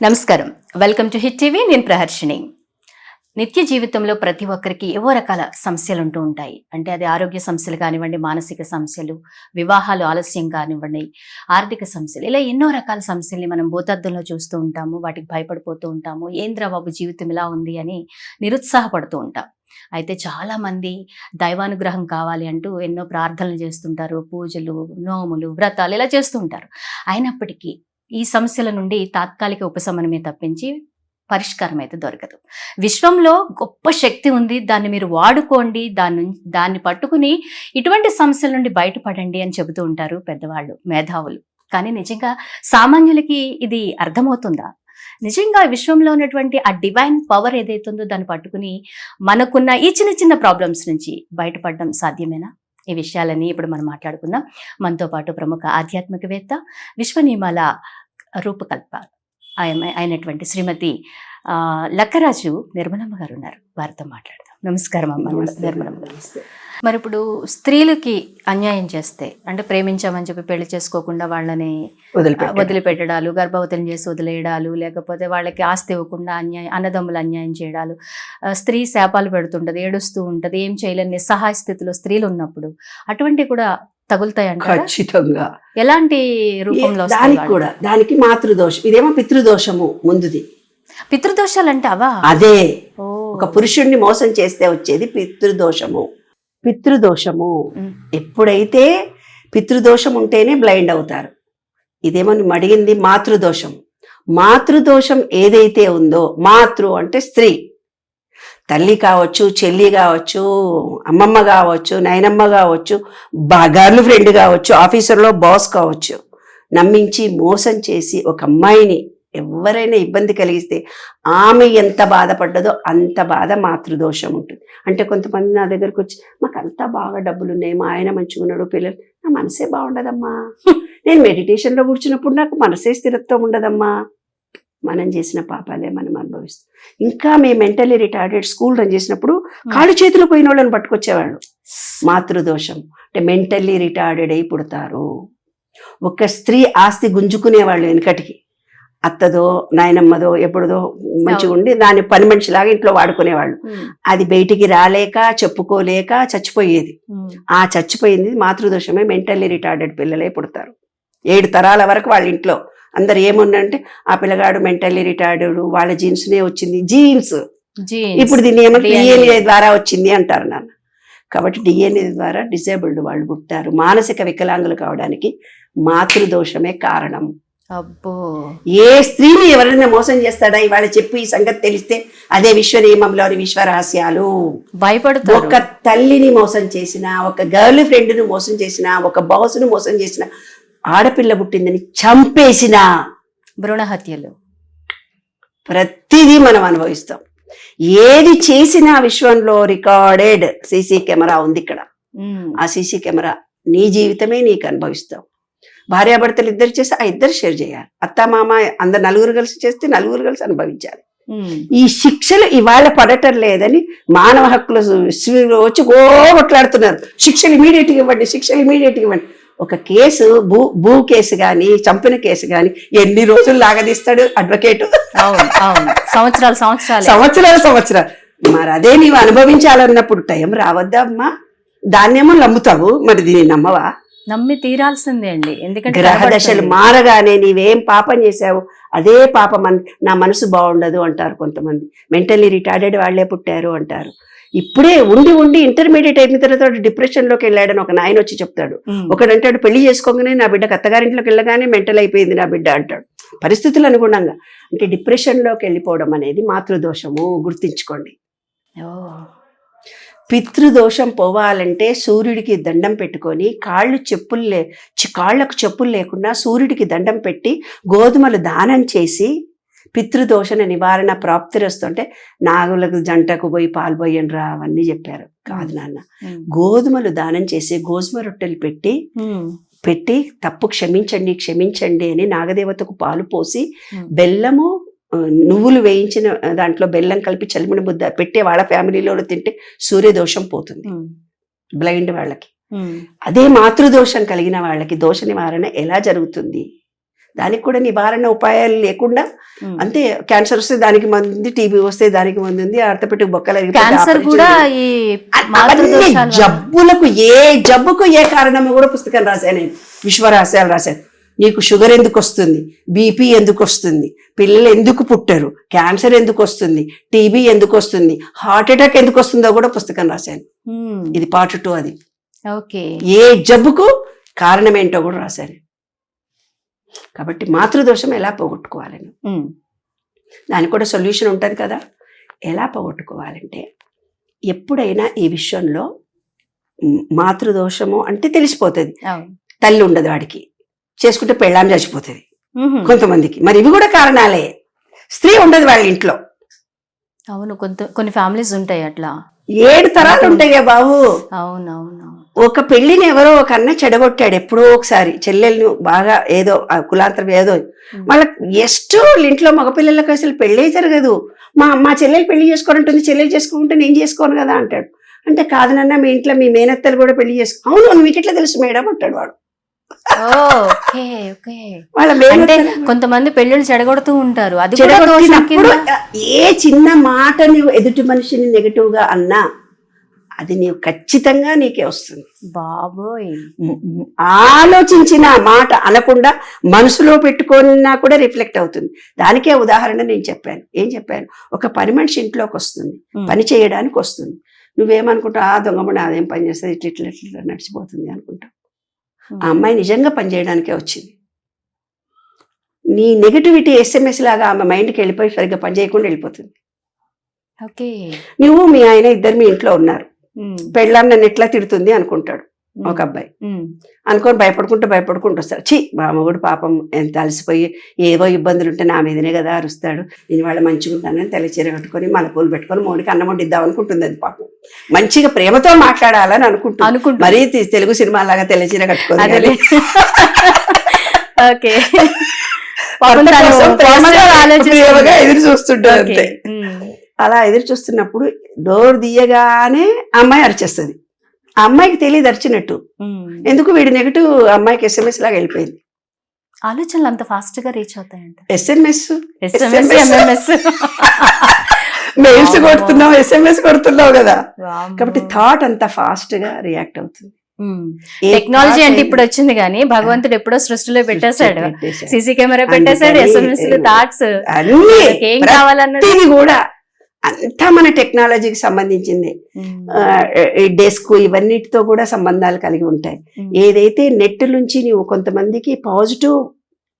నమస్కారం. Welcome to hit TV. నేను ప్రహర్షిని నిత్య జీవితంలో ప్రతి ఒక్కరికి ఏవో రకాల సమస్యలు ఉంటూ ఉంటాయి. అంటే అది ఆరోగ్య సమస్యలు కానివ్వండి మానసిక సమస్యలు వివాహాలు ఆలస్యం కానివ్వండి ఆర్థిక సమస్యలు ఇలా ఎన్నో రకాల సమస్యల్ని మనం భూతద్దంలో చూస్తూ ఉంటాము వాటికి భయపడిపోతూ ఉంటాము. ఏంద్రా బాబు జీవితం ఇలా ఉంది అని నిరుత్సాహపడుతూ ఉంటాం. అయితే చాలామంది దైవానుగ్రహం కావాలి అంటూ ఎన్నో ప్రార్థనలు చేస్తుంటారు. పూజలు నోములు వ్రతాలు ఇలా చేస్తూ ఉంటారు. అయినప్పటికీ ఈ సమస్యల నుండి తాత్కాలిక ఉపశమనమే తప్పించి పరిష్కారం అయితే దొరకదు. విశ్వంలో గొప్ప శక్తి ఉంది దాన్ని మీరు వాడుకోండి దాని దాన్ని పట్టుకుని ఇటువంటి సమస్యల నుండి బయటపడండి అని చెబుతూ ఉంటారు పెద్దవాళ్ళు మేధావులు. కానీ నిజంగా సామాన్యులకి ఇది అర్థమవుతుందా? నిజంగా విశ్వంలో ఉన్నటువంటి ఆ డివైన్ పవర్ ఏదైతుందో దాన్ని పట్టుకుని మనకున్న ఈ చిన్న చిన్న ప్రాబ్లమ్స్ నుంచి బయటపడడం సాధ్యమేనా? ఈ విషయాలన్నీ ఇప్పుడు మనం మాట్లాడుకుందాం. మనతో పాటు ప్రముఖ ఆధ్యాత్మికవేత్త విశ్వ నియమాల రూపకల్ప ఆయన అయినటువంటి శ్రీమతి లక్కరాజు నిర్మలమ్మ గారు ఉన్నారు వారితో మాట్లాడదాం. నమస్కారం అమ్మ. నిర్మలమ్మ. గారు మరి ఇప్పుడు స్త్రీలకి అన్యాయం చేస్తే అంటే ప్రేమించామని చెప్పి పెళ్ళి చేసుకోకుండా వాళ్ళని వదిలిపెట్టాడు. వదిలిపెట్టడాలు గర్భవతులను చేసి వదిలేయడాలు లేకపోతే వాళ్ళకి ఆస్తి ఇవ్వకుండా అన్యాయం అన్నదమ్ములు అన్యాయం చేయడాలు స్త్రీ శాపాలు పెడుతుంటది ఏడుస్తూ ఉంటది ఏం చేయలేని నిస్సహాయ స్థితిలో స్త్రీలు ఉన్నప్పుడు అటువంటివి కూడా తగులుతాయి అంటారా ఖచ్చితంగా. ఎలాంటి రూపంలో దానికి? కూడా దానికి మాతృదోషం ఇదేమో పితృదోషము ముందుది. పితృదోషాలు అంటే అవా అదే. ఒక పురుషుణ్ణి మోసం చేస్తే వచ్చేది పితృదోషము. పితృదోషము. ఎప్పుడైతే పితృదోషం ఉంటేనే బ్లైండ్ అవుతారు. ఇదేమో నువ్వు అడిగింది మాతృదోషం. మాతృదోషం ఏదైతే ఉందో మాతృ అంటే స్త్రీ. తల్లి కావచ్చు చెల్లి కావచ్చు అమ్మమ్మ కావచ్చు నాయనమ్మ కావచ్చు గర్ల్ ఫ్రెండ్ కావచ్చు ఆఫీసర్లో బాస్ కావచ్చు. నమ్మించి మోసం చేసి ఒక అమ్మాయిని ఎవరైనా ఇబ్బంది కలిగిస్తే ఆమె ఎంత బాధపడ్డదో అంత బాధ మాతృదోషం ఉంటుంది. అంటే కొంతమంది నా దగ్గరకు వచ్చి మాకు అంతా బాగా డబ్బులు ఉన్నాయి మా ఆయన మంచిగా ఉన్నాడు పిల్లలు. నా మనసే బాగుండదమ్మా. నేను మెడిటేషన్లో కూర్చున్నప్పుడు నాకు మనసే స్థిరత్వం ఉండదమ్మా. మనం చేసిన పాపాలే మనం అనుభవిస్తాం. ఇంకా మేము మెంటలీ రిటార్డెడ్ స్కూల్ రన్ చేసినప్పుడు కాళ్ళు చేతులు పోయిన వాళ్ళని పట్టుకొచ్చేవాళ్ళు. మాతృదోషం. అంటే మెంటల్లీ రిటార్డెడ్ అయి పుడతారు. ఒక స్త్రీ ఆస్తి గుంజుకునేవాళ్ళు వెనకటికి. అత్తదో నాయనమ్మదో ఎప్పుడుదో మంచిగా ఉండి దాన్ని పని మనిషిలాగా ఇంట్లో వాడుకునేవాళ్ళు. ఉమ్. అది బయటికి రాలేక చెప్పుకోలేక చచ్చిపోయేది. ఉమ్. ఆ చచ్చిపోయింది మాతృదోషమే మెంటల్లీ రిటార్డెడ్ పిల్లలే పుడతారు. ఏడు తరాల వరకు వాళ్ళ ఇంట్లో. అందరు ఏముందంటే ఆ పిల్లగాడు మెంటల్లీ రిటార్డెడ్ వాళ్ళ జీన్స్నే వచ్చింది. జీన్స్. ఇప్పుడు దీన్ని ఏమంటే. డిఎన్ఏ ద్వారా వచ్చింది అంటారు నాన్న. కాబట్టి డిఎన్ఏ ద్వారా డిసేబుల్డ్ వాళ్ళు పుట్టారు. మానసిక వికలాంగులు కావడానికి మాతృదోషమే కారణం. అబ్బో. ఏ స్త్రీని ఎవరైనా మోసం చేస్తాడా? ఇవాళ చెప్పు ఈ సంగతి తెలిస్తే అదే విశ్వ నియమంలోని విశ్వ రహస్యాలు భయపడతారు. ఒక తల్లిని మోసం చేసిన ఒక గర్ల్ ఫ్రెండ్ను మోసం చేసిన ఒక బాస్ను మోసం చేసిన ఆడపిల్ల పుట్టిందని చంపేసిన భ్రూణ హత్యలు ప్రతిదీ మనం అనుభవిస్తాం. ఏది చేసినా విశ్వంలో రికార్డెడ్ సీసీ కెమెరా ఉంది ఇక్కడ. ఆ సీసీ కెమెరా నీ జీవితమే నీకు అనుభవిస్తావు భార్యాభర్తలు ఇద్దరు చేస్తే ఆ ఇద్దరు షేర్ చేయాలి. అత్త మామ అందరు నలుగురు కలిసి చేస్తే నలుగురు కలిసి అనుభవించాలి. ఈ శిక్షలు ఇవాళ పడటం లేదని మానవ హక్కుల వచ్చి ఓ కొట్లాడుతున్నారు శిక్షలు ఇమీడియట్గా ఇవ్వండి శిక్షలు ఇమీడియట్గా ఇవ్వండి. ఒక కేసు భూ భూ కేసు కానీ చంపిన కేసు కానీ ఎన్ని రోజులు లాగదీస్తాడు అడ్వకేట్ అవును అవును. సంవత్సరాలు సంవత్సరాలు. సంవత్సరాలు సంవత్సరాలు. మరి అదే నీవు అనుభవించాలన్నప్పుడు టైం రావద్దా అమ్మా? దాన్నేమో నమ్ముతావు మరి దీన్ని నమ్మవా? నమ్మి తీరాల్సిందే అండి. ఎందుకంటే గ్రహ దశలు కనబడుతుంది. మారగానే నీవేం పాపం చేశావు అదే పాపం నా మనసు బాగుండదు అంటారు కొంతమంది. మెంటల్లీ రిటార్డెడ్ వాళ్ళే పుట్టారు అంటారు. ఇప్పుడే ఉండి ఉండి ఇంటర్మీడియట్ అయిన తర్వాత డిప్రెషన్లోకి వెళ్ళాడని ఒక నాయన వచ్చి చెప్తాడు ఉమ్. ఒకడు అంటాడు పెళ్ళి చేసుకోగానే నా బిడ్డ అత్తగారింట్లోకి వెళ్ళగానే మెంటల్ అయిపోయింది నా బిడ్డ అంటాడు పరిస్థితులు అనుగుణంగా అంటే డిప్రెషన్లోకి వెళ్ళిపోవడం అనేది మాతృదోషము గుర్తించుకోండి ఓ. పితృదోషం పోవాలంటే సూర్యుడికి దండం పెట్టుకొని కాళ్ళు చెప్పులు లే కాళ్ళకు చెప్పులు లేకుండా సూర్యుడికి దండం పెట్టి గోధుమలు దానం చేసి పితృదోషణ నివారణ ప్రాప్తిరస్తుంటే నాగులకు జంటకు పోయి పాలు పోయండి రా అవన్నీ చెప్పారు కాదు నాన్న. గోధుమలు దానం చేసి గోధుమ రొట్టెలు పెట్టి. పెట్టి తప్పు క్షమించండి క్షమించండి అని నాగదేవతకు పాలు పోసి. బెల్లము నువ్వులు వేయించిన దాంట్లో బెల్లం కలిపి చలిమిడి ముద్ద పెట్టే వాళ్ళ ఫ్యామిలీలో తింటే సూర్యదోషం పోతుంది. బ్లైండ్ వాళ్ళకి. అదే మాతృదోషం కలిగిన వాళ్ళకి దోష నివారణ ఎలా జరుగుతుంది దానికి కూడా నివారణ ఉపాయాలు లేకుండా. అంతే క్యాన్సర్ వస్తే దానికి మంది ఉంది టీబీ వస్తే దానికి మంది ఉంది బొక్కలు క్యాన్సర్ కూడా. ఈ. జబ్బులకు ఏ జబ్బుకు ఏ కారణమో కూడా పుస్తకం రాశాను నేను. విశ్వరహస్యాలు రాశాను నీకు షుగర్ ఎందుకు వస్తుంది? బీపీ ఎందుకు వస్తుంది? పిల్లలు ఎందుకు పుట్టరు? క్యాన్సర్ ఎందుకు వస్తుంది? టీబీ ఎందుకు వస్తుంది? హార్ట్ అటాక్ ఎందుకు వస్తుందో కూడా పుస్తకం రాశాను. ఇది పార్ట్ టూ అది. ఓకే. ఏ జబ్బుకు కారణం ఏంటో కూడా రాశాను కాబట్టి మాతృదోషం ఎలా పోగొట్టుకోవాలని. దానికి కూడా సొల్యూషన్ ఉంటుంది కదా. ఎలా పోగొట్టుకోవాలంటే ఎప్పుడైనా ఈ విషయంలో మాతృదోషము అంటే తెలిసిపోతుంది. తల్లి ఉండదు వాడికి చేసుకుంటే పెళ్ళాం చచ్చిపోతుంది. కొంతమందికి. మరి ఇవి కూడా కారణాలే. స్త్రీ ఉండదు వాళ్ళ ఇంట్లో. అవును కొంత కొన్ని ఫ్యామిలీస్ ఉంటాయి అట్లా. ఏడు తరాలు ఉంటాయి బాబు. అవునవును ఒక పెళ్ళిని ఎవరో ఒక అన్న చెడగొట్టాడు ఎప్పుడో ఒకసారి. చెల్లెల్ని బాగా ఏదో కులాంతరం ఏదో. వాళ్ళకి ఎస్ట్ వాళ్ళ ఇంట్లో మగపిల్లలకు అసలు పెళ్ళే జరగదు. మా మా చెల్లెలు పెళ్ళి చేసుకోనంటుంది చెల్లెలు చేసుకుంటే నేను చేసుకోను కదా అంటాడు. అంటే కాదు నాన్న మీ ఇంట్లో మీ మేనత్తలు కూడా పెళ్ళి చేసుకో. అవును మీకు ఎట్లా తెలుసు? మేడం అంటాడు వాడు. వాళ్ళ అంటే కొంతమంది పెళ్ళిళ్ళు చెడగొడుతూ ఉంటారు. అది ఏ చిన్న మాట నువ్వు ఎదుటి మనిషిని నెగటివ్గా అన్నా అది నీవు ఖచ్చితంగా నీకే వస్తుంది. బాబోయ్. ఆలోచించిన మాట అనకుండా మనసులో పెట్టుకున్నా కూడా రిఫ్లెక్ట్ అవుతుంది. దానికే ఉదాహరణ నేను చెప్పాను. ఏం చెప్పాను? ఒక పని మనిషి ఇంట్లోకి వస్తుంది. పని చేయడానికి వస్తుంది. నువ్వేమనుకుంటావు ఆ దొంగమని అదేం పని చేస్తుంది? ఇట్లా ఇట్లా ఇట్లా నడిచిపోతుంది అనుకుంటావు ఆ అమ్మాయి నిజంగా పని చేయడానికే వచ్చింది. నీ నెగటివిటీ ఎస్ఎంఎస్ లాగా ఆమె మైండ్కి వెళ్ళిపోయి సరిగ్గా పని చేయకుండా వెళ్ళిపోతుంది. ఓకే. నువ్వు మీ ఆయన ఇద్దరు మీ ఇంట్లో ఉన్నారు. పెళ్ళాం నన్ను ఎట్లా తిడుతుంది అనుకుంటాడు. ఒక అబ్బాయి. అనుకొని భయపడుకుంటూ భయపడుకుంటూ వస్తాడు ఛీ మా మొగుడు పాపం ఎంత అలసిపోయి ఏవో ఇబ్బందులు ఉంటే నా మీదనే కదా అరుస్తాడు. నేను వాళ్ళ మంచిగా ఉంటానని తెల్ల చీర కట్టుకొని మల్లపూలు పెట్టుకొని మోడికి అన్నం వండిద్దాం అనుకుంటుంది అది పాపం. మంచిగా ప్రేమతో మాట్లాడాలని అనుకుంటుంది. అనుకుంటా మరీ తెలుగు సినిమా లాగా తెల్ల చీర కానీ. ఓకే. ప్రేమగా ఎదురు చూస్తుంటాడు ఓకే. అంతే. అలా ఎదురు చూస్తున్నప్పుడు డోర్ తీయగానే అమ్మాయి అరిచేస్తుంది. అమ్మాయికి తెలియదు అరిచినట్టు. ఎందుకు వీడి నెగటివ్ అమ్మాయికి ఎస్ఎంఎస్ లాగా వెళ్ళిపోయింది? ఆలోచనలు అంత ఫాస్ట్గా రీచ్ అవుతాయంట. SMS SMS mails. కొడుతున్నావు ఎస్ఎంఎస్ కొడుతున్నావు కదా. కాబట్టి థాట్ అంత ఫాస్ట్గా రియాక్ట్ అవుతుంది. టెక్నాలజీ అంటే ఇప్పుడు వచ్చింది కానీ భగవంతుడు ఎప్పుడో సృష్టిలో పెట్టేశాడు. సీసీ కెమెరా పెట్టేశాడు ఎస్ఎంఎస్ థాట్స్ ఏం కావాలన్నది కూడా అంతా మన టెక్నాలజీకి సంబంధించింది. ఈ డెస్క్ ఇవన్నిటితో కూడా సంబంధాలు కలిగి ఉంటాయి. ఏదైతే నెట్ నుంచి నువ్వు కొంతమందికి పాజిటివ్.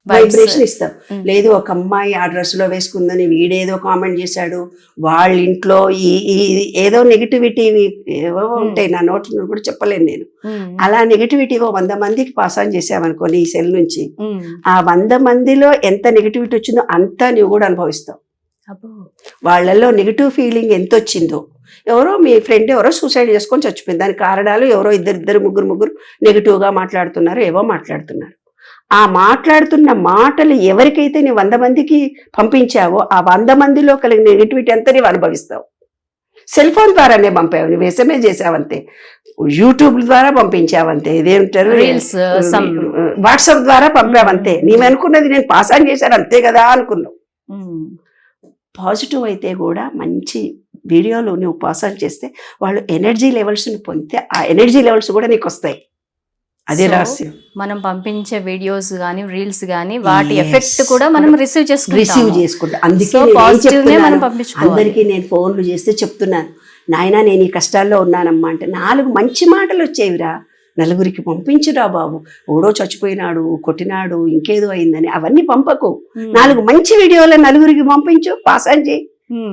వైబ్రేషన్ ఇస్తావు ఉమ్. లేదు ఒక అమ్మాయి ఆ డ్రెస్లో వేసుకుందని వీడేదో కామెంట్ చేశాడు వాళ్ళ ఇంట్లో ఈ ఈ- ఏదో నెగిటివిటీ ఏవో ఉంటాయి నా నోట్ కూడా చెప్పలేను నేను. అలా నెగిటివిటీ వంద మందికి పాస్ ఆన్ చేసావనుకో నీ సెల్ నుంచి. ఆ వంద మందిలో ఎంత నెగిటివిటీ వచ్చిందో అంతా నువ్వు కూడా అనుభవిస్తావు. వాళ్ళల్లో నెగిటివ్ ఫీలింగ్ ఎంత వచ్చిందో ఎవరో మీ ఫ్రెండ్ ఎవరో సూసైడ్ చేసుకొని చచ్చిపోయింది. దానికి కారణాలు ఎవరో ఇద్దరు ఇద్దరు ముగ్గురు ముగ్గురు నెగిటివ్గా మాట్లాడుతున్నారు ఏవో మాట్లాడుతున్నారు. ఆ మాట్లాడుతున్న మాటలు ఎవరికైతే నీ వంద మందికి పంపించావో ఆ వంద మందిలో కలిగిన నెగిటివిటీ అంతా నీవు అనుభవిస్తావు. సెల్ ఫోన్ ద్వారానే పంపావు నువ్వు ఎస్ఎంఎస్ చేసావంతే యూట్యూబ్ ద్వారా పంపించావంతే. ఇదేంటారు? Some- వాట్సాప్ ద్వారా పంపావంతే. నీవు అనుకున్నది నేను పాస్ ఆన్ చేశాను అంతే కదా అనుకున్నావు. ఉమ్. పాజిటివ్ అయితే కూడా మంచి వీడియోలు నువ్వు పాస్ ఆన్ చేస్తే వాళ్ళు ఎనర్జీ లెవెల్స్ని పొందితే ఆ ఎనర్జీ లెవెల్స్ కూడా నీకు వస్తాయి. అదే రహస్యం. మనం పంపించే వీడియోస్ గానీ రీల్స్ గానీ వాటి. ఎఫెక్ట్ కూడా మనం రిసీవ్ రిసీవ్ చేసుకుంటాం. చేసుకుంటా అందుకే మనం అందరికీ నేను ఫోన్లు చేస్తే చెప్తున్నాను. నాయనా నేను ఈ కష్టాల్లో ఉన్నానమ్మా అంటే నాలుగు మంచి మాటలు వచ్చేవిరా. నలుగురికి పంపించురా బాబు ఓడో చచ్చిపోయినాడు కొట్టినాడు ఇంకేదో అయిందని అవన్నీ పంపకు. నాలుగు మంచి వీడియోలు నలుగురికి పంపించు పాస్ ఆన్ చేయి.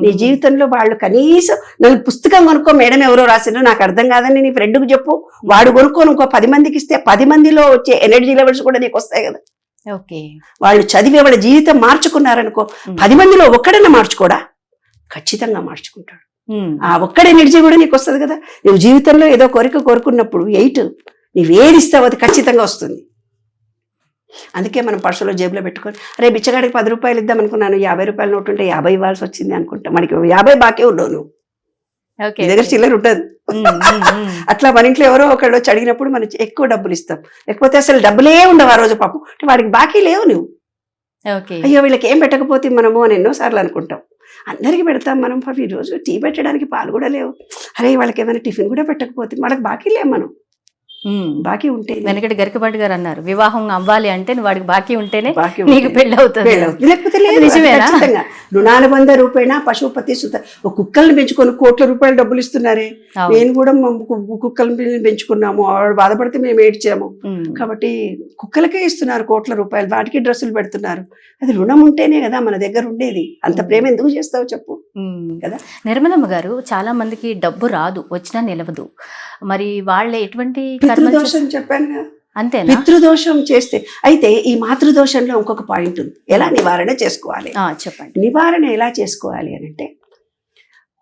నీ జీవితంలో వాళ్ళు కనీసం నలుగు పుస్తకం కొనుక్కో మేడం ఎవరో రాసిండ్రో నాకు అర్థం కాదని నీ ఫ్రెండ్కి చెప్పు వాడు కొనుక్కొని ఇంకో పది మందికి ఇస్తే పది మందిలో వచ్చే ఎనర్జీ లెవెల్స్ కూడా నీకు వస్తాయి కదా ఓకే వాళ్ళు చదివి వాళ్ళ జీవితం మార్చుకున్నారనుకో. పది మందిలో ఒక్కడన్నా మార్చుకోడా ఖచ్చితంగా మార్చుకుంటాడు. ఆ ఒక్కడ ఎనర్జీ కూడా నీకు వస్తుంది కదా? నువ్వు జీవితంలో ఏదో కోరిక కోరుకున్నప్పుడు ఎయిట్ నువ్వు ఏది ఇస్తావో అది ఖచ్చితంగా వస్తుంది. అందుకే మనం పర్సులో జేబులో పెట్టుకొని అరే బిచ్చగాడికి పది రూపాయలు ఇద్దాం అనుకున్నాను యాభై రూపాయల నోటు ఉంటే యాభై ఇవ్వాల్సి వచ్చింది అనుకుంటా. మనకి యాభై బాకే ఉండవు నువ్వు. దగ్గర చిల్లర ఉంటుంది. అట్లా మన ఇంట్లో ఎవరో ఒకళ్ళు వచ్చి అడిగినప్పుడు మనం ఎక్కువ డబ్బులు ఇస్తాం. లేకపోతే అసలు డబ్బులే ఉండవు ఆ రోజు పాపం. వాడికి బాకీ లేవు నువ్వు. అయ్యో వీళ్ళకి ఏం పెట్టకపోతే మనము అని ఎన్నోసార్లు అనుకుంటాం. అందరికీ పెడతాం మనం పాపం. ఈరోజు రోజు టీ పెట్టడానికి పాలు కూడా లేవు. అరే వాళ్ళకి ఏమైనా టిఫిన్ కూడా పెట్టకపోతే వాళ్ళకి బాకీ లేం మనం. బాకీ ఉంటే వెనకటి గరికపాటి గారు అన్నారు వివాహం అవ్వాలి అంటే వాడికి బాకీ ఉంటేనే నీకు పెళ్ళి అవుతుంది. లేకపోతే లేదు నిజమేనా? రుణాల బంధ రూపేణ పశుపతి సుత ఒక కుక్కల్ని పెంచుకొని కోట్ల రూపాయలు డబ్బులు ఇస్తున్నారే. నేను కూడా కుక్కల్ని పెంచుకున్నాము ఆవిడ బాధపడితే మేము ఏడ్చాము. కాబట్టి కుక్కలకే ఇస్తున్నారు కోట్ల రూపాయలు వాటికి డ్రెస్సులు పెడుతున్నారు అది రుణం ఉంటేనే కదా మన దగ్గర ఉండేది అంత ప్రేమ ఎందుకు చేస్తావు చెప్పు. కదా? నిర్మలమ్మ గారు చాలా మందికి డబ్బు రాదు వచ్చినా నిలవదు మరి వాళ్ళ ఎటువంటి పితృదోషం చెప్పాను అంతేనా? పితృదోషం చేస్తే అయితే ఈ మాతృదోషంలో ఇంకొక పాయింట్ ఉంది. ఎలా నివారణ చేసుకోవాలి? చెప్పండి. నివారణ ఎలా చేసుకోవాలి అని అంటే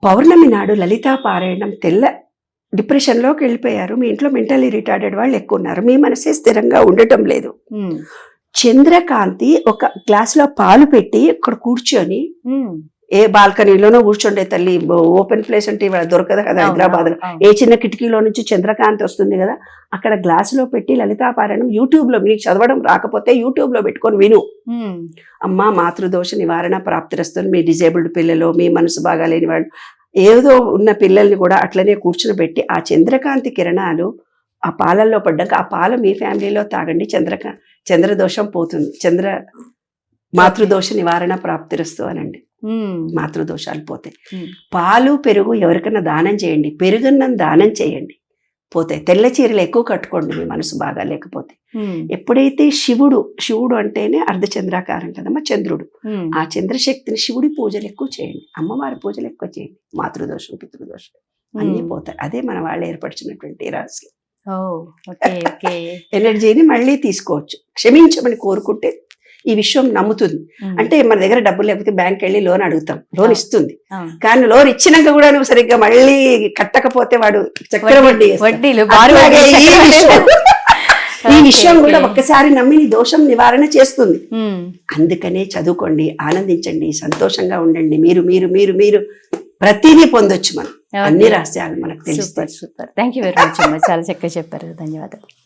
పౌర్ణమి నాడు లలితా పారాయణం తెల్ల డిప్రెషన్లోకి వెళ్ళిపోయారు. మీ ఇంట్లో మెంటలీ రిటార్డెడ్ వాళ్ళు ఎక్కువ ఉన్నారు. మీ మనసే స్థిరంగా ఉండటం లేదు. చంద్రకాంతి ఒక గ్లాసులో పాలు పెట్టి ఇక్కడ కూర్చొని. ఏ బాల్కనీలోనో కూర్చోండే తల్లి ఓపెన్ ప్లేస్ అంటే ఇవాళ దొరకదు కదా హైదరాబాద్లో. ఏ చిన్న కిటికీలో నుంచి చంద్రకాంతి వస్తుంది కదా అక్కడ గ్లాసులో పెట్టి లలితా పారాయణం యూట్యూబ్లో మీకు చదవడం రాకపోతే యూట్యూబ్లో పెట్టుకొని విను. అమ్మ మాతృదోష నివారణ ప్రాప్తిరస్తులు మీ డిజేబుల్డ్ పిల్లలు మీ మనసు బాగాలేని వాళ్ళు ఏదో ఉన్న పిల్లల్ని కూడా అట్లనే కూర్చుని ఆ చంద్రకాంతి కిరణాలు ఆ పాలల్లో పడ్డాక ఆ పాలు మీ ఫ్యామిలీలో తాగండి చంద్రకా చంద్రదోషం పోతుంది చంద్ర మాతృదోష నివారణ ప్రాప్తిరస్తు అనండి. మాతృదోషాలు పోతాయి. పాలు పెరుగు ఎవరికైనా దానం చేయండి. పెరుగున్నం దానం చేయండి. పోతాయి. తెల్ల చీరలు ఎక్కువ కట్టుకోండి మీ మనసు బాగా లేకపోతే. ఎప్పుడైతే శివుడు శివుడు అంటేనే అర్ధచంద్రాకారం కదమ్మా చంద్రుడు. ఆ చంద్రశక్తిని శివుడి పూజలు ఎక్కువ చేయండి. అమ్మవారి పూజలు ఎక్కువ చేయండి. మాతృదోషం పితృదోషం అన్నీ. పోతాయి. అదే మన వాళ్ళు ఏర్పరిచినటువంటి ఓకే ఎనర్జీని మళ్ళీ తీసుకోవచ్చు. క్షమించమని కోరుకుంటే ఈ విషయం నమ్ముతుంది. అంటే మన దగ్గర డబ్బులు లేకపోతే బ్యాంక్ వెళ్ళి లోన్ అడుగుతాం. లోన్ ఇస్తుంది. కానీ లోన్ ఇచ్చినాక కూడా నువ్వు సరిగ్గా మళ్ళీ కట్టకపోతే వాడు అట్లాగే వడ్డీ. ఈ విషయం. కూడా. ఒక్కసారి నమ్మి నీ దోషం నివారణ చేస్తుంది. అందుకనే చదువుకోండి ఆనందించండి సంతోషంగా ఉండండి. మీరు మీరు మీరు మీరు ప్రతిదీ పొందొచ్చు మనం. అన్ని. రహస్యాలు మనకు తెలుస్తాయి. Super. Thank you very much చాలా చక్కగా చెప్పారు. ధన్యవాదాలు.